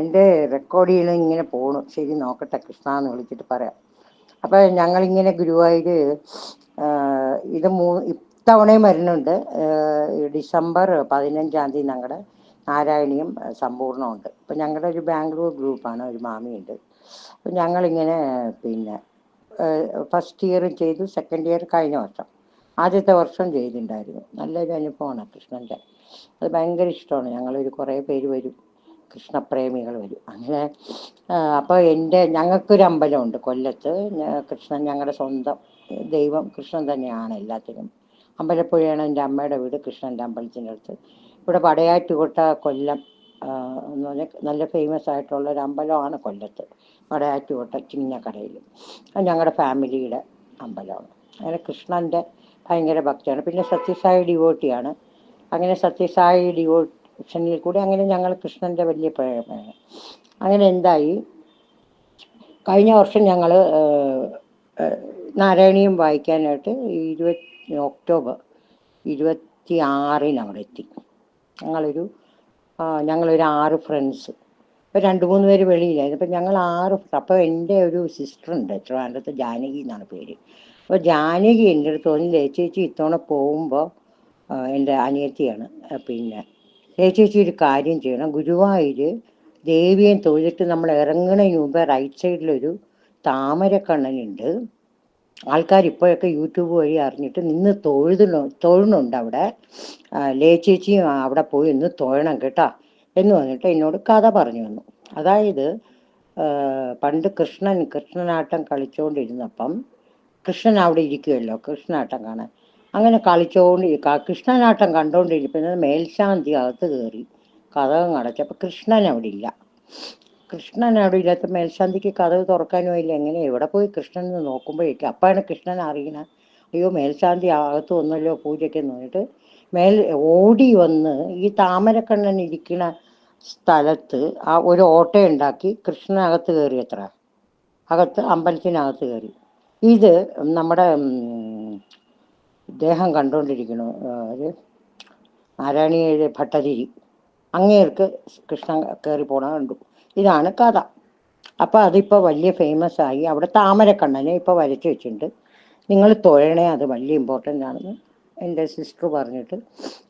എന്റെ റെക്കോർഡ് ഇങ്ങനെ പോണു. ശരി നോക്കട്ടെ കൃഷ്ണ എന്ന് വിളിച്ചിട്ട് പറയാം. അപ്പം ഞങ്ങളിങ്ങനെ ഗുരുവായൂർ ഇത് മൂ ഇത്തവണയും വരുന്നുണ്ട്. ഡിസംബർ പതിനഞ്ചാം തീയതി ഞങ്ങളുടെ നാരായണീയം സമ്പൂർണമുണ്ട് അപ്പം ഞങ്ങളുടെ ഒരു ബാംഗ്ലൂർ ഗ്രൂപ്പാണ് ഒരു മാമിയുണ്ട്. അപ്പം ഞങ്ങളിങ്ങനെ പിന്നെ ഫസ്റ്റ് ഇയറും ചെയ്തു സെക്കൻഡ് ഇയർ കഴിഞ്ഞ വർഷം. ആദ്യത്തെ വർഷം ചെയ്തിട്ടുണ്ടായിരുന്നു. നല്ലൊരു അനുഭവമാണ് കൃഷ്ണന്റെ. അത് ഭയങ്കര ഇഷ്ടമാണ്. ഞങ്ങളൊരു കുറേ പേര് വരും. കൃഷ്ണപ്രേമികൾ വരും. അങ്ങനെ അപ്പോൾ എന്റെ ഞങ്ങൾക്കൊരു അമ്പലമുണ്ട് കൊല്ലത്ത്. കൃഷ്ണൻ ഞങ്ങളുടെ സ്വന്തം ദൈവം കൃഷ്ണൻ തന്നെയാണ് എല്ലാത്തിനും. അമ്പലപ്പുഴയാണ് എന്റെ അമ്മയുടെ വീട് കൃഷ്ണന്റെ അമ്പലത്തിന്റെ അടുത്ത്. ഇവിടെ പടയാറ്റുകൊട്ട കൊല്ലം എന്ന് പറഞ്ഞാൽ നല്ല ഫേമസ് ആയിട്ടുള്ള ഒരു അമ്പലമാണ് കൊല്ലത്ത്. പടയാറ്റുകൊട്ട ചിങ്ങക്കടയിൽ അത് ഞങ്ങളുടെ ഫാമിലിയുടെ അമ്പലമാണ്. അങ്ങനെ കൃഷ്ണന്റെ ഭയങ്കര ഭക്തിയാണ്. പിന്നെ സത്യസായി ഡിവോട്ടിയാണ്. അങ്ങനെ സത്യസായി ഡിവോഷനിൽ കൂടി അങ്ങനെ ഞങ്ങൾ കൃഷ്ണന്റെ വലിയ അങ്ങനെ എന്തായി? കഴിഞ്ഞ വർഷം ഞങ്ങൾ നാരായണീയം വായിക്കാനായിട്ട് ഇരുപത്തി ഒക്ടോബർ ഇരുപത്തി ആറിന് അവിടെ എത്തി. ഞങ്ങളൊരു ഞങ്ങളൊരു ആറ് ഫ്രണ്ട്സ് ഇപ്പം രണ്ട് മൂന്ന് പേര് വെളിയിലായിരുന്നു. അപ്പം ഞങ്ങൾ ആറ് അപ്പോൾ എന്റെ ഒരു സിസ്റ്റർ ഉണ്ട് ട്രിവാൻഡ്രത്ത് ജാനകി എന്നാണ് പേര്. അപ്പോൾ ജാനകി എന്റെ അടുത്ത് തോന്നി ചേച്ചി ഇത്തവണ പോകുമ്പോൾ എന്റെ അനിയത്തിയാണ് പിന്നെ ചേച്ചി ഒരു കാര്യം ചെയ്യണം. ഗുരുവായൂർ ദേവിയെ തൊഴുതിട്ട് നമ്മൾ ഇറങ്ങണ മുമ്പ് റൈറ്റ് സൈഡിലൊരു താമരക്കണ്ണനുണ്ട് ആൾക്കാർ ഇപ്പോഴൊക്കെ യൂട്യൂബ് വഴി അറിഞ്ഞിട്ട് നിന്ന് തൊഴുതുന്നു തൊഴുന്നുണ്ട് അവിടെ. ലേച്ചേച്ചിയും അവിടെ പോയി ഒന്ന് തൊഴണം കേട്ടാ എന്ന് പറഞ്ഞിട്ട് എന്നോട് കഥ പറഞ്ഞു വന്നു അതായത് പണ്ട് കൃഷ്ണൻ കൃഷ്ണനാട്ടം കളിച്ചുകൊണ്ടിരുന്നപ്പം കൃഷ്ണൻ അവിടെ ഇരിക്കുമല്ലോ കൃഷ്ണനാട്ടം കാണാൻ. അങ്ങനെ കളിച്ചുകൊണ്ട് കൃഷ്ണനാട്ടം കണ്ടുകൊണ്ടിരിക്കുന്നത് മേൽശാന്തി അകത്ത് കയറി കഥകം അടച്ചപ്പോൾ കൃഷ്ണൻ അവിടെ ഇല്ല കൃഷ്ണൻ അവിടെ ഇല്ലാത്ത മേൽശാന്തിക്ക് കഥവ് തുറക്കാനും ഇല്ല. എങ്ങനെ? എവിടെ പോയി കൃഷ്ണൻ എന്ന് നോക്കുമ്പോഴേക്കും അപ്പോഴാണ് കൃഷ്ണൻ അറിയണ. അയ്യോ മേൽശാന്തി അകത്ത് വന്നല്ലോ പൂജയ്ക്ക് നിന്നിട്ട് മേൽ ഓടി വന്ന് ഈ താമരക്കണ്ണൻ ഇരിക്കുന്ന സ്ഥലത്ത് ആ ഒരു ഓട്ടയുണ്ടാക്കി കൃഷ്ണനകത്ത് കയറി അത്ര അകത്ത് അമ്പലത്തിനകത്ത് കയറി ഇത് നമ്മുടെ ഇദ്ദേഹം കണ്ടുകൊണ്ടിരിക്കുന്നു. ഒരു നാരായണീയ ഭട്ടതിരി. അങ്ങേർക്ക് കൃഷ്ണൻ കയറി പോണ കണ്ടു. ഇതാണ് കഥ. അപ്പോൾ അതിപ്പോൾ വലിയ ഫേമസ് ആയി. അവിടെ താമരക്കണ്ണനെ ഇപ്പോൾ വരച്ച് വെച്ചിട്ടുണ്ട്. നിങ്ങൾ തൊഴണേ അത് വലിയ ഇമ്പോർട്ടന്റ് ആണെന്ന് എന്റെ സിസ്റ്റർ പറഞ്ഞിട്ട്.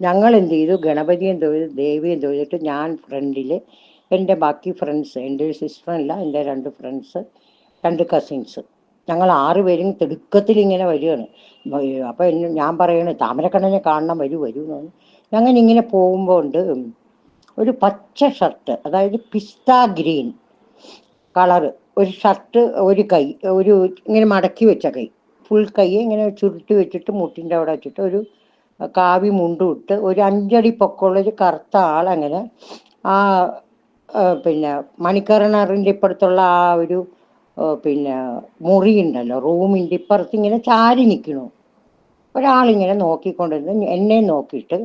ഞങ്ങൾ എന്ത് ചെയ്തു? ഗണപതിയും തൊഴുത് ദേവിയും തൊഴുതിട്ട് ഞാൻ ഫ്രണ്ടിൽ എന്റെ ബാക്കി ഫ്രണ്ട്സ് എന്റെ ഒരു സിസ്റ്ററല്ല എന്റെ രണ്ട് ഫ്രണ്ട്സ് രണ്ട് കസിൻസ് ഞങ്ങൾ ആറുപേരും തിടുക്കത്തിൽ ഇങ്ങനെ വരികയാണ്. അപ്പോൾ എന്നെ ഞാൻ പറയണ താമരക്കണ്ണനെ കാണണം വരൂ വരൂ എന്ന് പറഞ്ഞു. ഞങ്ങൾ ഇങ്ങനെ പോകുമ്പോൾ ഉണ്ട് ഒരു പച്ച ഷർട്ട് അതായത് പിസ്ത ഗ്രീൻ കളറ് ഒരു ഷർട്ട് ഒരു കൈ ഒരു ഇങ്ങനെ മടക്കി വെച്ച കൈ ഫുൾ കൈ ഇങ്ങനെ ചുരുട്ടി വെച്ചിട്ട് മുട്ടിന്റെ അവിടെ വെച്ചിട്ട് ഒരു കാവി മുണ്ടും ഇട്ട് ഒരു അഞ്ചടി പൊക്കമുള്ളൊരു കറുത്ത ആളങ്ങനെ ആ പിന്നെ മണിക്കറണറിന്റെ ഇപ്പുറത്തുള്ള ആ ഒരു പിന്നെ മുറി ഉണ്ടല്ലോ റൂമിന്റെ ഇപ്പുറത്ത് ഇങ്ങനെ ചാരി നിൽക്കണു. ഒരാളിങ്ങനെ നോക്കിക്കൊണ്ടിരുന്നു എന്നെ നോക്കിയിട്ട്.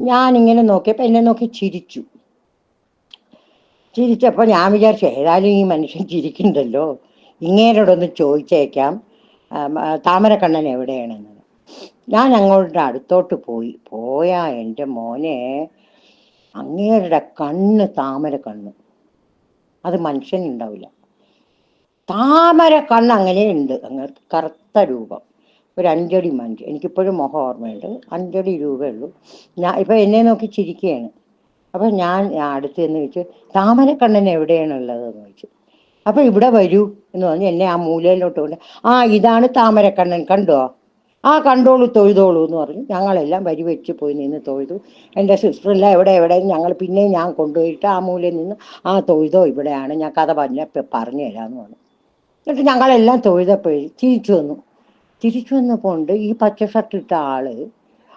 ഞാനിങ്ങനെ നോക്കിയപ്പോൾ എന്നെ നോക്കി ചിരിച്ചു. ചിരിച്ചപ്പോൾ ഞാൻ വിചാരിച്ചു ഏതായാലും ഈ മനുഷ്യൻ ചിരിക്കണ്ടല്ലോ. ഇങ്ങേരോടൊന്ന് ചോദിച്ചേക്കാം താമരക്കണ്ണൻ എവിടെയാണെന്ന്. ഞാൻ അങ്ങോട്ട് അടുത്തോട്ട് പോയി. പോയാ എന്റെ മോനെ അങ്ങേരുടെ കണ്ണ് താമര കണ്ണ് അത് മനുഷ്യനുണ്ടാവില്ല. താമര കണ്ണ് അങ്ങനെ ഉണ്ട്. അങ്ങ് കറുത്ത രൂപം. ഒരു അഞ്ചടി മഞ്ച് എനിക്കിപ്പോഴും മുഖം ഓർമ്മയുണ്ട്. അഞ്ചടി രൂപയേ ഉള്ളൂ. ഞാൻ ഇപ്പം എന്നെ നോക്കി ചിരിക്കുകയാണ് അപ്പം ഞാൻ അടുത്ത് എന്ന് എവിടെയാണ് ഉള്ളത് എന്ന് ചോദിച്ചു. അപ്പം ഇവിടെ വരൂ എന്ന് പറഞ്ഞ് എന്നെ ആ മൂലയിലോട്ട് കൊണ്ട് ആ ഇതാണ് താമരക്കണ്ണൻ കണ്ടോ? ആ കണ്ടോളൂ തൊഴുതോളൂ എന്ന് പറഞ്ഞു ഞങ്ങളെല്ലാം വരി വെച്ച് പോയി നിന്ന് തൊഴുതു. എന്റെ സിസ്റ്ററെല്ലാം എവിടെ എവിടെ ഞങ്ങൾ പിന്നെ ഞാൻ കൊണ്ടുപോയിട്ട് ആ മൂലയിൽ നിന്ന് ആ തൊഴുതോ ഇവിടെയാണ്. ഞാൻ കഥ പറഞ്ഞ പറഞ്ഞു തരാമെന്ന് പറഞ്ഞു. എന്നിട്ട് ഞങ്ങളെല്ലാം തൊഴുതപ്പോഴും തിരിച്ചു വന്നു. തിരിച്ചു വന്നപ്പോൾ ഉണ്ട് ഈ പച്ച ഷർട്ട് ഇട്ട ആൾ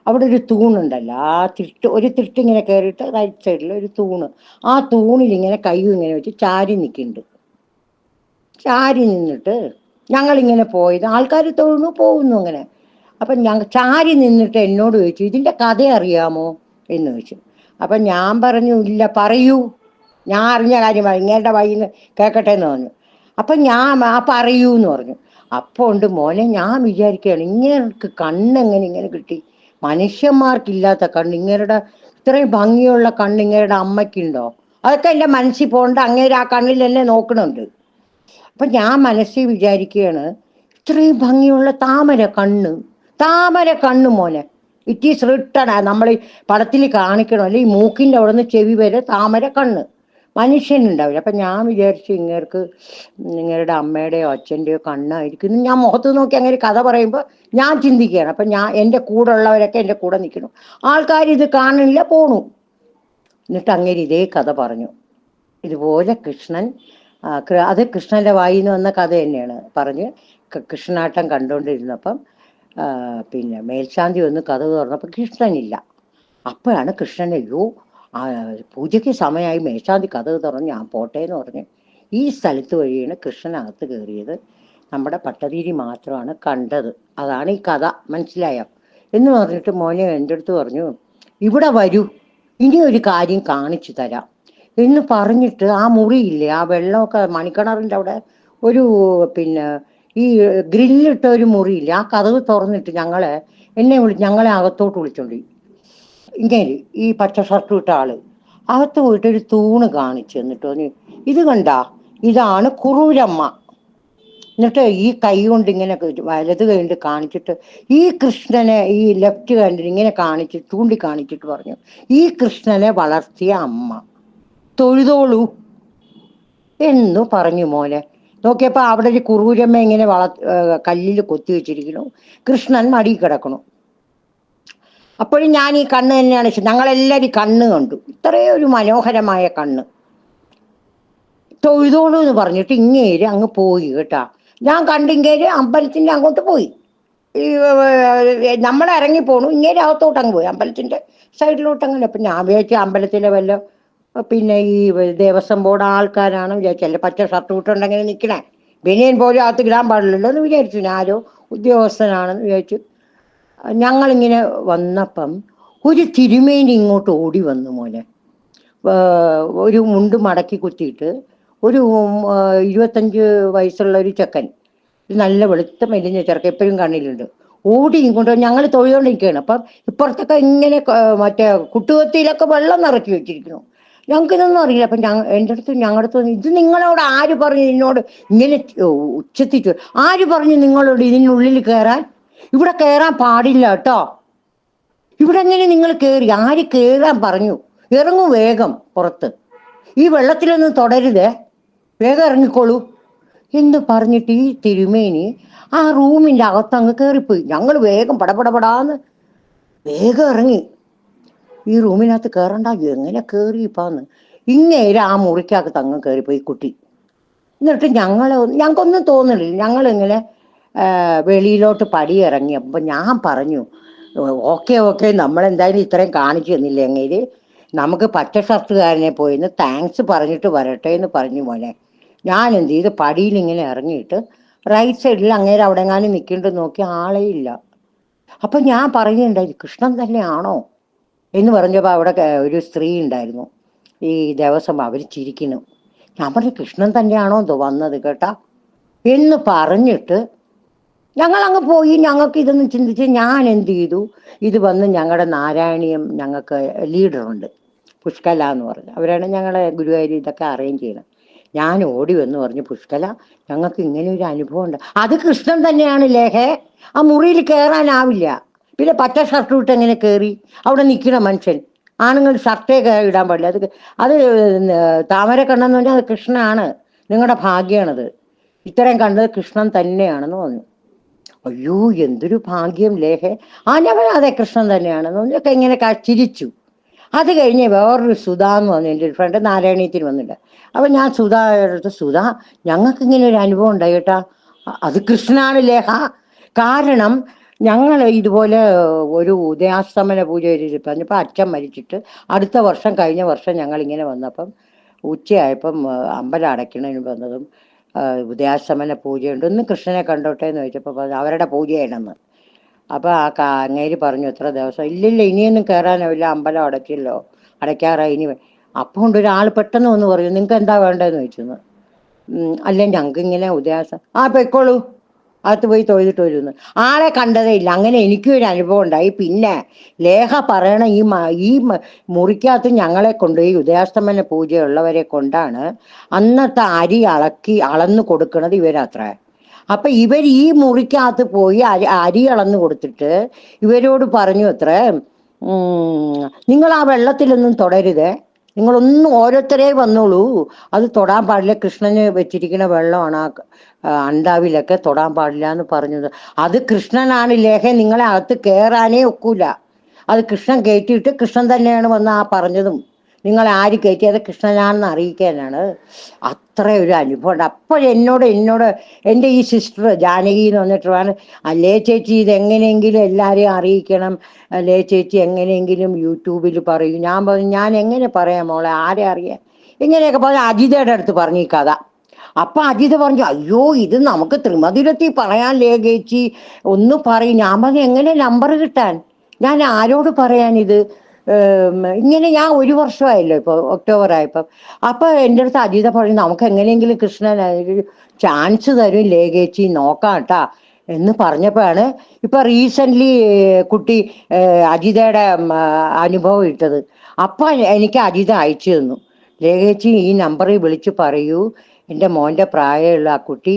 അവിടെ ഒരു തൂണുണ്ടല്ലോ. ആ തിട്ട് ഒരു തിട്ട് ഇങ്ങനെ കയറിയിട്ട് റൈറ്റ് സൈഡിൽ ഒരു തൂണ്. ആ തൂണിൽ ഇങ്ങനെ കൈയും ഇങ്ങനെ വെച്ച് ചാരി നിൽക്കുന്നുണ്ട് ചാരി നിന്നിട്ട് ഞങ്ങളിങ്ങനെ പോയത്. ആൾക്കാർ തൊഴുന്നു പോകുന്നു അങ്ങനെ. അപ്പം ഞങ്ങൾ ചാരി നിന്നിട്ട് എന്നോട് ചോദിച്ചു ഇതിന്റെ കഥ അറിയാമോ? എന്ന് ചോദിച്ചു. അപ്പം ഞാൻ പറഞ്ഞു ഇല്ല പറയൂ. ഞാൻ അറിഞ്ഞ കാര്യം ഇങ്ങേരുടെ നിന്ന് കേൾക്കട്ടെ എന്ന് പറഞ്ഞു. അപ്പം ഞാൻ ആ പറയൂ എന്ന് പറഞ്ഞു. അപ്പോൾ ഉണ്ട് മോനെ ഞാൻ വിചാരിക്കുകയാണ് ഇങ്ങനെക്ക് കണ്ണെങ്ങനെ ഇങ്ങനെ കിട്ടി. മനുഷ്യന്മാർക്കില്ലാത്ത കണ്ണ് ഇങ്ങനെയുടെ ഇത്രയും ഭംഗിയുള്ള കണ്ണ് ഇങ്ങനെയുടെ അമ്മയ്ക്കുണ്ടോ? അതൊക്കെ എന്റെ മനസ്സിൽ പോകണ്ട അങ്ങേര് ആ കണ്ണിൽ എന്നെ നോക്കണുണ്ട്. അപ്പം ഞാൻ മനസ്സിൽ വിചാരിക്കുകയാണ് ഇത്രയും ഭംഗിയുള്ള താമര കണ്ണ് താമര കണ്ണ് മോനെ. ഇറ്റ് ഈസ് റിട്ടൺ നമ്മൾ പടത്തിൽ കാണിക്കണം. അല്ലെ ഈ മൂക്കിന്റെ അവിടെ നിന്ന് ചെവി വരെ താമര കണ്ണ്. മനുഷ്യനുണ്ടാവില്ല. അപ്പം ഞാൻ വിചാരിച്ചു ഇങ്ങേർക്ക് നിങ്ങളുടെ അമ്മയുടെയോ അച്ഛന്റെയോ കണ്ണായിരിക്കും. ഞാൻ മുഖത്ത് നോക്കി അങ്ങനെ കഥ പറയുമ്പോൾ ഞാൻ ചിന്തിക്കുകയാണ്. അപ്പം ഞാൻ എന്റെ കൂടെ ഉള്ളവരൊക്കെ എന്റെ കൂടെ നിൽക്കണം ആൾക്കാർ ഇത് കാണില്ല പോണു. എന്നിട്ട് അങ്ങനെ ഇതേ കഥ പറഞ്ഞു. ഇതുപോലെ കൃഷ്ണൻ അത് കൃഷ്ണന്റെ വായിൽ നിന്ന് വന്ന കഥ തന്നെയാണ് പറഞ്ഞ് കൃഷ്ണനാട്ടം കണ്ടുകൊണ്ടിരുന്നപ്പം പിന്നെ മേൽശാന്തി വന്ന് കഥ തുറന്നപ്പോൾ കൃഷ്ണനില്ല. അപ്പോഴാണ് കൃഷ്ണൻ അയ്യോ ആ, പൂജയ്ക്ക് സമയമായി മേശാന്തി കഥ തുറന്ന് ഞാൻ പോട്ടെ എന്ന് പറഞ്ഞ്. ഈ സ്ഥലത്ത് വഴിയാണ് കൃഷ്ണനകത്ത് കയറിയത്. നമ്മുടെ പട്ടതിരി മാത്രമാണ് കണ്ടത്. അതാണ് ഈ കഥ. മനസ്സിലായോ? എന്ന് പറഞ്ഞിട്ട് മോനെ എന്റെ അടുത്ത് പറഞ്ഞു ഇവിടെ വരൂ. ഇനി ഒരു കാര്യം കാണിച്ചു തരാം. എന്ന് പറഞ്ഞിട്ട് ആ മുറിയില്ലേ ആ വെള്ളമൊക്കെ മണിക്കിണറിന്റെ അവിടെ ഒരു പിന്നെ ഈ ഗ്രില്ലിട്ട ഒരു മുറിയില്ലേ ആ കഥവ് തുറന്നിട്ട് ഞങ്ങളെ എന്നെ വിളി ഞങ്ങളെ അകത്തോട്ട് വിളിച്ചോണ്ടി. ഇങ്ങനെ ഈ പച്ച ഷർട്ട് ഇട്ട ആൾ. അകത്ത് പോയിട്ട് ഒരു തൂണ് കാണിച്ചു എന്നിട്ട് പറഞ്ഞു ഇത് കണ്ട ഇതാണ് കുറൂരമ്മ. എന്നിട്ട് ഈ കൈ കൊണ്ട് ഇങ്ങനെ വലത് കൈ കൊണ്ട് കാണിച്ചിട്ട് ഈ കൃഷ്ണനെ ഈ ലെഫ്റ്റ് ഹാൻഡിൽ ഇങ്ങനെ കാണിച്ചു ചൂണ്ടി കാണിച്ചിട്ട് പറഞ്ഞു ഈ കൃഷ്ണനെ വളർത്തിയ അമ്മ തൊഴുതോളൂ. എന്നു പറഞ്ഞു മോനെ. നോക്കിയപ്പോ അവിടെ ഒരു കുറൂരമ്മ ഇങ്ങനെ വള കല്ലിൽ കൊത്തി വെച്ചിരിക്കണു കൃഷ്ണൻ മടി കിടക്കണു അപ്പോഴും ഞാൻ ഈ കണ്ണ് തന്നെയാണ് ഞങ്ങളെല്ലാവരും കണ്ണ് കണ്ടു. ഇത്രയും ഒരു മനോഹരമായ കണ്ണ്. തൊഴുതോളൂ എന്ന് പറഞ്ഞിട്ട് ഇങ്ങേര് അങ്ങ് പോയി കേട്ടാ. ഞാൻ കണ്ടിങ്ങേര് അമ്പലത്തിന്റെ അങ്ങോട്ട് പോയി. നമ്മൾ ഇറങ്ങി പോണു. ഇങ്ങേര് അകത്തോട്ട് അങ്ങ് പോയി. അമ്പലത്തിന്റെ സൈഡിലോട്ട് അങ്ങനെ. അപ്പം ഞാൻ വിചാരിച്ച അമ്പലത്തിലെ വല്ല പിന്നെ ഈ ദേവസ്വം ബോർഡ് ആൾക്കാരാണ് വിചാരിച്ചല്ലേ പച്ച ഷർട്ട് ഇട്ടുണ്ടെങ്കിൽ നിൽക്കണേ ബനിയൻ പോലും അകത്ത് ഇടാൻ പാടില്ലല്ലോ എന്ന് വിചാരിച്ചു. ആരോ ഉദ്യോഗസ്ഥനാണെന്ന് വിചാരിച്ചു. ഞങ്ങളിങ്ങനെ വന്നപ്പം ഒരു തിരുമേനി ഇങ്ങോട്ട് ഓടി വന്നു മോനെ. ഒരു മുണ്ട് മടക്കി കുത്തിയിട്ട് ഒരു ഇരുപത്തഞ്ച് വയസ്സുള്ള ഒരു ചെക്കൻ. നല്ല വെളുത്ത മെലിഞ്ഞ ചെറുക്കൻ എപ്പോഴും കണ്ണിലുണ്ട്. ഓടി ഇങ്ങോട്ട് ഞങ്ങൾ തൊഴിലോണ്ടിരിക്കുകയാണ് അപ്പം ഇപ്പുറത്തൊക്കെ ഇങ്ങനെ മറ്റേ കുട്ടുകത്തിയിലൊക്കെ വെള്ളം നിറക്കി വെച്ചിരിക്കുന്നു. ഞങ്ങൾക്ക് ഇതൊന്നും അറിയില്ല. അപ്പം ഞങ്ങൾ എന്റെ അടുത്ത് ഞങ്ങളുടെ അടുത്ത് ഇത് നിങ്ങളോട് ആര് പറഞ്ഞു എന്നോട് ഇങ്ങനെ ഉച്ചത്തിച്ചു ആര് പറഞ്ഞു നിങ്ങളോട് ഇതിനുള്ളിൽ കയറാൻ? ഇവിടെ കയറാൻ പാടില്ല കേട്ടോ. ഇവിടെ എങ്ങനെ നിങ്ങൾ കയറി ആര് കയറാൻ പറഞ്ഞു? ഇറങ്ങൂ വേഗം പുറത്ത്. ഈ വെള്ളത്തിലൊന്നും തുടരുതേ. വേഗം ഇറങ്ങിക്കോളൂ. എന്ന് പറഞ്ഞിട്ട് ഈ തിരുമേനി ആ റൂമിന്റെ അകത്ത് അങ്ങ് കയറിപ്പോയി ഞങ്ങൾ വേഗം പടപടപടാന്ന് വേഗം ഇറങ്ങി. ഈ റൂമിനകത്ത് കയറണ്ട എങ്ങനെ കയറിയിപ്പാന്ന് ഇങ്ങേര് ആ മുറിക്കകത്ത് അങ്ങ് കയറിപ്പോയി കുട്ടി. എന്നിട്ട് ഞങ്ങളെ ഞങ്ങൾക്കൊന്നും തോന്നുന്നില്ല ഞങ്ങളിങ്ങനെ വെളിയിലോട്ട് പടി ഇറങ്ങി അപ്പം ഞാൻ പറഞ്ഞു ഓക്കെ ഓക്കെ നമ്മൾ എന്തായാലും ഇത്രയും കാണിച്ചു തന്നില്ലേ അങ്ങേര്? നമുക്ക് പച്ച ഷർട്ടുകാരനെ പോയിന്ന് താങ്ക്സ് പറഞ്ഞിട്ട് വരട്ടെ എന്ന് പറഞ്ഞു മോനെ. ഞാൻ എന്ത് ചെയ്ത്? പടിയിൽ ഇങ്ങനെ ഇറങ്ങിയിട്ട് റൈറ്റ് സൈഡിൽ അങ്ങേരെ അവിടെ എങ്ങാനും നിൽക്കേണ്ടത് നോക്കി ആളേ ഇല്ല. അപ്പം ഞാൻ പറയുന്നുണ്ടായി കൃഷ്ണൻ തന്നെയാണോ? എന്ന് പറഞ്ഞപ്പോൾ അവിടെ ഒരു സ്ത്രീ ഉണ്ടായിരുന്നു. ഈ ദിവസം അവർ ചിരിക്കുന്നു. ഞാൻ പറഞ്ഞു കൃഷ്ണൻ തന്നെയാണോ എന്തോ വന്നത് കേട്ടാ? എന്ന് പറഞ്ഞിട്ട് ഞങ്ങൾ അങ്ങ് പോയി ഞങ്ങൾക്ക് ഇതൊന്നും ചിന്തിച്ച് ഞാൻ എന്ത് ചെയ്തു? ഇത് വന്ന് ഞങ്ങളുടെ നാരായണീയം ഞങ്ങൾക്ക് ലീഡറുണ്ട് പുഷ്കല എന്ന് പറഞ്ഞു. അവരാണ് ഞങ്ങളെ ഗുരുവായൂർ ഇതൊക്കെ അറേഞ്ച് ചെയ്യണം ഞാൻ ഓടി വന്ന് പറഞ്ഞു പുഷ്കല ഞങ്ങൾക്ക് ഇങ്ങനെ ഒരു അനുഭവം ഉണ്ട്. അത് കൃഷ്ണൻ തന്നെയാണ് ലേഹേ. ആ മുറിയിൽ കയറാനാവില്ല പിന്നെ പച്ച ഷർട്ട് ഇട്ട് എങ്ങനെ കയറി അവിടെ നിൽക്കണ മനുഷ്യൻ. ആണുങ്ങൾ ഷർട്ടേ ഇടാൻ പാടില്ല. അത് അത് താമര കണ്ണെന്ന് പറഞ്ഞാൽ അത് കൃഷ്ണനാണ്. നിങ്ങളുടെ ഭാഗ്യമാണത് ഇത്രയും കണ്ടത് കൃഷ്ണൻ തന്നെയാണെന്ന് പറഞ്ഞു. അയ്യോ എന്തൊരു ഭാഗ്യം ലേഹെ ആ ഞാൻ അതെ കൃഷ്ണൻ തന്നെയാണെന്ന് പറഞ്ഞൊക്കെ ഇങ്ങനെ ചിരിച്ചു. അത് കഴിഞ്ഞ് വേറൊരു സുധ എന്ന് പറഞ്ഞു എന്റെ ഒരു ഫ്രണ്ട് നാരായണീയത്തിന് വന്നിട്ട്. അപ്പം ഞാൻ സുധ അടുത്ത് സുധ ഞങ്ങൾക്ക് ഇങ്ങനെ ഒരു അനുഭവം ഉണ്ടായി അത് കൃഷ്ണനാണ് ലേഹ കാരണം ഞങ്ങൾ ഇതുപോലെ ഒരു ഉദയാസ്തമന പൂജ ഒരു പറഞ്ഞപ്പോൾ അച്ഛൻ മരിച്ചിട്ട് അടുത്ത വർഷം കഴിഞ്ഞ വർഷം ഞങ്ങൾ ഇങ്ങനെ വന്നപ്പം ഉച്ചയായപ്പം അമ്പലം അടയ്ക്കണതിന് വന്നതും ആ, ഉദയാസ്തമന പൂജയുണ്ട്. ഒന്ന് കൃഷ്ണനെ കണ്ടോട്ടെ എന്ന് ചോദിച്ചപ്പോൾ അവരുടെ പൂജയാണെന്ന് അപ്പോൾ ആ കാങ്ങേര് പറഞ്ഞു എത്ര ദിവസം ഇല്ലില്ല ഇനിയൊന്നും കയറാനോ ഇല്ല അമ്പലം അടയ്ക്കില്ലോ അടയ്ക്കാറായി ഇനി വേ-" അപ്പോൾ ഉണ്ട് ഒരാൾ പെട്ടെന്ന് വന്ന് പറഞ്ഞു നിങ്ങൾക്ക് എന്താ വേണ്ടതെന്ന് ചോദിച്ചെന്ന് ഉം, അല്ല ഞങ്ങൾക്ക് ഇങ്ങനെ ഉദയാസം ആ പൊയ്ക്കോളൂ. അകത്ത് പോയി തൊഴുതിട്ട് വരുന്നു. ആളെ കണ്ടതേ ഇല്ല. അങ്ങനെ എനിക്കും ഒരു അനുഭവം ഉണ്ടായി. പിന്നെ ലേഖ പറയണ ഈ ഈ മുറിക്കകത്ത് ഞങ്ങളെ കൊണ്ട് ഈ ഉദയാസ്തമന പൂജയുള്ളവരെ കൊണ്ടാണ് അന്നത്തെ അരി അളക്കി അളന്നു കൊടുക്കുന്നത് ഇവരത്രേ. അപ്പൊ ഇവർ ഈ മുറിക്കകത്ത് പോയി അരി അരി അളന്നു കൊടുത്തിട്ട് ഇവരോട് പറഞ്ഞു അത്രേ നിങ്ങൾ ആ വെള്ളത്തിലൊന്നും തുടരുതേ. നിങ്ങളൊന്നും ഓരോരുത്തരെ വന്നോളൂ. അത് തൊടാൻ പാടില്ല. കൃഷ്ണന് വെച്ചിരിക്കുന്ന വെള്ളമാണ് ആ അണ്ടാവിലൊക്കെ തൊടാൻ പാടില്ല എന്ന് പറഞ്ഞത്. അത് കൃഷ്ണനാണ് ലേഖ നിങ്ങളെ അകത്ത് കയറാനേ ഒക്കൂല. അത് കൃഷ്ണൻ കയറ്റിയിട്ട് കൃഷ്ണൻ തന്നെയാണ് വന്ന് ആ പറഞ്ഞതും. നിങ്ങൾ ആര് കയറ്റിയത് കൃഷ്ണനാണെന്ന് അറിയിക്കാനാണ്. അത്ര ഒരു അനുഭവം ഉണ്ട് അപ്പോഴെന്നോട് എന്നോട് എന്റെ ഈ സിസ്റ്റർ ജാനകി എന്ന് പറഞ്ഞിട്ട് വേണം അല്ലേ ചേച്ചി ഇതെങ്ങനെയെങ്കിലും എല്ലാവരെയും അറിയിക്കണം. അല്ലേ ചേച്ചി എങ്ങനെയെങ്കിലും യൂട്യൂബിൽ പറയും. ഞാൻ പറഞ്ഞു ഞാൻ എങ്ങനെ പറയാം മോളെ? ആരെ അറിയാം ഇങ്ങനെയൊക്കെ പറഞ്ഞ അജിതയുടെ അടുത്ത് പറഞ്ഞു ഈ കഥ. അപ്പൊ അജിത പറഞ്ഞു അയ്യോ ഇത് നമുക്ക് ത്രിമധുരത്തിൽ പറയാൻ ലേഖേച്ചി ഒന്ന് പറയും. ഞാൻ പറഞ്ഞു എങ്ങനെ നമ്പർ കിട്ടാൻ? ഞാൻ ആരോട് പറയാനിത്? ഇങ്ങനെ ഞാൻ ഒരു വർഷമായല്ലോ ഇപ്പൊ ഒക്ടോബർ ആയപ്പോ. അപ്പൊ എന്റെ അടുത്ത് അജിത പറഞ്ഞു നമുക്ക് എങ്ങനെയെങ്കിലും കൃഷ്ണൻ ചാൻസ് തരും ലേഖേച്ചി നോക്കാം കേട്ടാ എന്ന് പറഞ്ഞപ്പോഴാണ് ഇപ്പൊ റീസെന്റ് കുട്ടി അജിതയുടെ അനുഭവം ഇട്ടത്. അപ്പൊ എനിക്ക് അജിത അയച്ചു തന്നു. ലേഖേച്ചി ഈ നമ്പറിൽ വിളിച്ച് പറയൂ. എന്റെ മോന്റെ പ്രായമുള്ള ആ കുട്ടി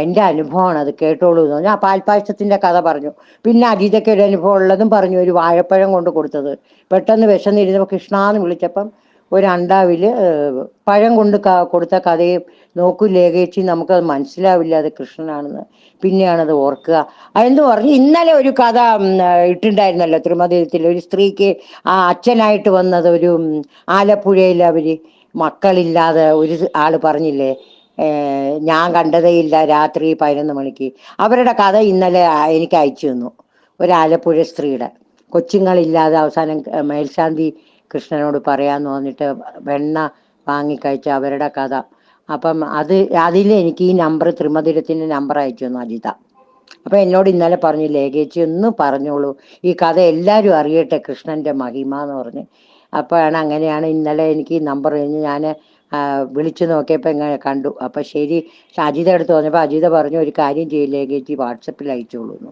എന്റെ അനുഭവമാണ് അത് കേട്ടോളൂ എന്ന് പറഞ്ഞാൽ ആ പാൽപ്പായസത്തിന്റെ കഥ പറഞ്ഞു. പിന്നെ അജിതയ്ക്ക് ഒരു അനുഭവം ഉള്ളതും പറഞ്ഞു ഒരു വാഴപ്പഴം കൊണ്ട് കൊടുത്തത്. പെട്ടെന്ന് വിശന്നിരുന്നപ്പോൾ കൃഷ്ണാന്ന് വിളിച്ചപ്പം ഒരു അണ്ടാവിൽ പഴം കൊണ്ട് കൊടുത്ത കഥയും നോക്കൂ ലേഖേച്ചി നമുക്കത് മനസ്സിലാവില്ല അത് കൃഷ്ണനാണെന്ന്. പിന്നെയാണത് ഓർക്കുക. അതെന്ന് പറഞ്ഞു ഇന്നലെ ഒരു കഥ ഉം, ഇട്ടുണ്ടായിരുന്നല്ലോ തിരുമതിയത്തിൽ ഒരു സ്ത്രീക്ക് ആ അച്ഛനായിട്ട് വന്നത് ഒരു ആലപ്പുഴയിൽ അവർ മക്കളില്ലാതെ ഒരു ആൾ പറഞ്ഞില്ലേ ഞാൻ കണ്ടതേ ഇല്ല രാത്രി പതിനൊന്ന് മണിക്ക്. അവരുടെ കഥ ഇന്നലെ എനിക്ക് അയച്ചു തന്നു. ഒരു ആലപ്പുഴ സ്ത്രീയുടെ. കൊച്ചുങ്ങളില്ലാതെ അവസാനം മേൽശാന്തി കൃഷ്ണനോട് പറയാന്ന് പറഞ്ഞിട്ട് വെണ്ണ വാങ്ങിക്കഴിച്ച അവരുടെ കഥ. അപ്പം അത് അതിൽ എനിക്ക് ഈ നമ്പർ ത്രിമധുരത്തിന്റെ നമ്പർ അയച്ചു തന്നു അജിത. അപ്പം എന്നോട് ഇന്നലെ പറഞ്ഞു ലേഖേച്ചി ഒന്ന് പറഞ്ഞോളൂ. ഈ കഥ എല്ലാവരും അറിയട്ടെ കൃഷ്ണന്റെ മഹിമ എന്ന് പറഞ്ഞ്. അപ്പോഴാണ് അങ്ങനെയാണ് ഇന്നലെ എനിക്ക് ഈ നമ്പർ കഴിഞ്ഞ് ഞാൻ വിളിച്ചു നോക്കിയപ്പോൾ ഇങ്ങനെ കണ്ടു. അപ്പൊ ശരി അജിത എടുത്ത് വന്നപ്പോൾ അജിത പറഞ്ഞു ഒരു കാര്യം ചെയ്യില്ലെങ്കിൽ ചേച്ചി വാട്സപ്പിൽ അയച്ചോളൂ എന്ന്.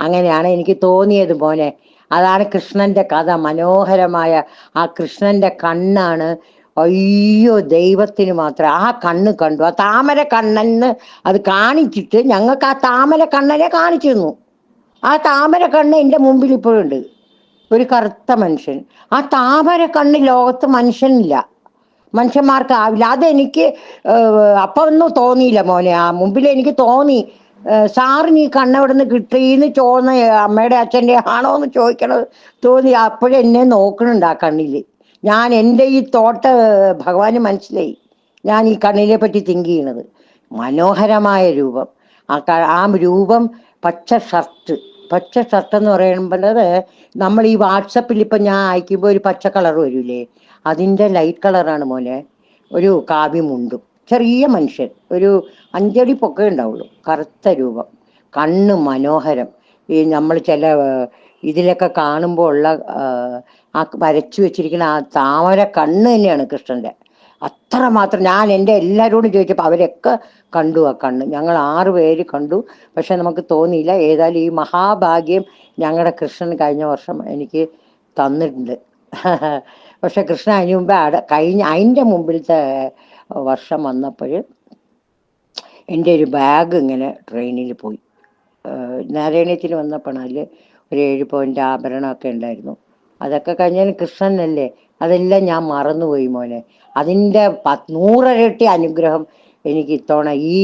അങ്ങനെയാണ് എനിക്ക് തോന്നിയത് മോനെ. അതാണ് കൃഷ്ണന്റെ കഥ. മനോഹരമായ ആ കൃഷ്ണന്റെ കണ്ണാണ്. അയ്യോ ദൈവത്തിന് മാത്രം. ആ കണ്ണ് കണ്ടു. ആ താമര കണ്ണെന്ന് അത് കാണിച്ചിട്ട് ഞങ്ങൾക്ക് ആ താമര കണ്ണനെ കാണിച്ചു തന്നു. ആ താമര കണ്ണ് എന്റെ മുമ്പിൽ ഇപ്പോഴുണ്ട്. ഒരു കറുത്ത മനുഷ്യൻ. ആ താമര കണ്ണ് ലോകത്ത് മനുഷ്യനില്ല. മനുഷ്യന്മാർക്ക് ആവില്ല അതെനിക്ക് അപ്പൊന്നും തോന്നിയില്ല മോനെ. ആ മുമ്പിൽ എനിക്ക് തോന്നി. സാറിന് ഈ കണ്ണെവിടെ കിട്ടീന്ന് കിട്ടിയെന്ന് ചോന്ന അമ്മയുടെ അച്ഛന്റെ ആണോ എന്ന് ചോദിക്കണത് തോന്നി. അപ്പോഴെന്നെ നോക്കണുണ്ട് ആ കണ്ണിൽ ഞാൻ എന്റെ ഈ തോട്ട ഭഗവാന് മനസ്സിലായി. ഞാൻ ഈ കണ്ണിനെ പറ്റി തിങ്ക് ചെയ്യണത്. മനോഹരമായ രൂപം. ആ ആ രൂപം പച്ച ഷർട്ട്. പച്ച ഷർട്ട് എന്ന് പറയുമ്പോൾ നമ്മൾ ഈ വാട്സപ്പിൽ ഇപ്പം ഞാൻ അയക്കുമ്പോൾ ഒരു പച്ച കളർ വരൂലേ? അതിന്റെ ലൈറ്റ് കളറാണ് മോനെ. ഒരു കാവ്യമുണ്ടും ചെറിയ മനുഷ്യൻ. ഒരു അഞ്ചടി പൊക്കെ ഉണ്ടാവുള്ളൂ. കറുത്ത രൂപം. കണ്ണ് മനോഹരം. ഈ നമ്മൾ ചില ഇതിലൊക്കെ കാണുമ്പോൾ ഉള്ള ആ വരച്ചു വെച്ചിരിക്കുന്ന ആ താമര കണ്ണ് തന്നെയാണ് കൃഷ്ണന്റെ അത്രമാത്രം ഞാൻ എന്റെ എല്ലാവരോടും ചോദിച്ചപ്പോൾ അവരൊക്കെ കണ്ടു ആ കണ്ണ്. ഞങ്ങൾ ആറു പേര് കണ്ടു. പക്ഷെ നമുക്ക് തോന്നിയില്ല. ഏതായാലും ഈ മഹാഭാഗ്യം ഞങ്ങളുടെ കൃഷ്ണൻ കഴിഞ്ഞ വർഷം എനിക്ക് തന്നിട്ടുണ്ട്. പക്ഷെ കൃഷ്ണ അതിന് മുമ്പ് അട കഴിഞ്ഞ അതിന്റെ മുമ്പിലത്തെ വർഷം വന്നപ്പോൾ എന്റെ ഒരു ബാഗ് ഇങ്ങനെ ട്രെയിനിൽ പോയി. നാരായണീയത്തിൽ വന്നപ്പോൾ അതിൽ ഒരു ഏഴ് പോയിന്റ് ആഭരണമൊക്കെ ഉണ്ടായിരുന്നു. അതൊക്കെ കഴിഞ്ഞാൽ കൃഷ്ണനല്ലേ അതെല്ലാം ഞാൻ മറന്നുപോയി മോനെ. അതിന്റെ പത്ത് നൂറരട്ടി അനുഗ്രഹം എനിക്ക് ഇത്തവണ ഈ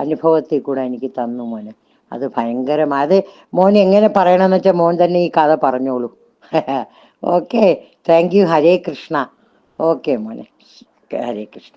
അനുഭവത്തിൽ കൂടെ എനിക്ക് തന്നു മോനെ. അത് ഭയങ്കരമായത് മോൻ എങ്ങനെ പറയണമെന്ന് വെച്ചാൽ മോൻ തന്നെ ഈ കഥ പറഞ്ഞോളൂ. Okay thank you Hare Krishna okay മോനെ. ഹരേ കൃഷ്ണ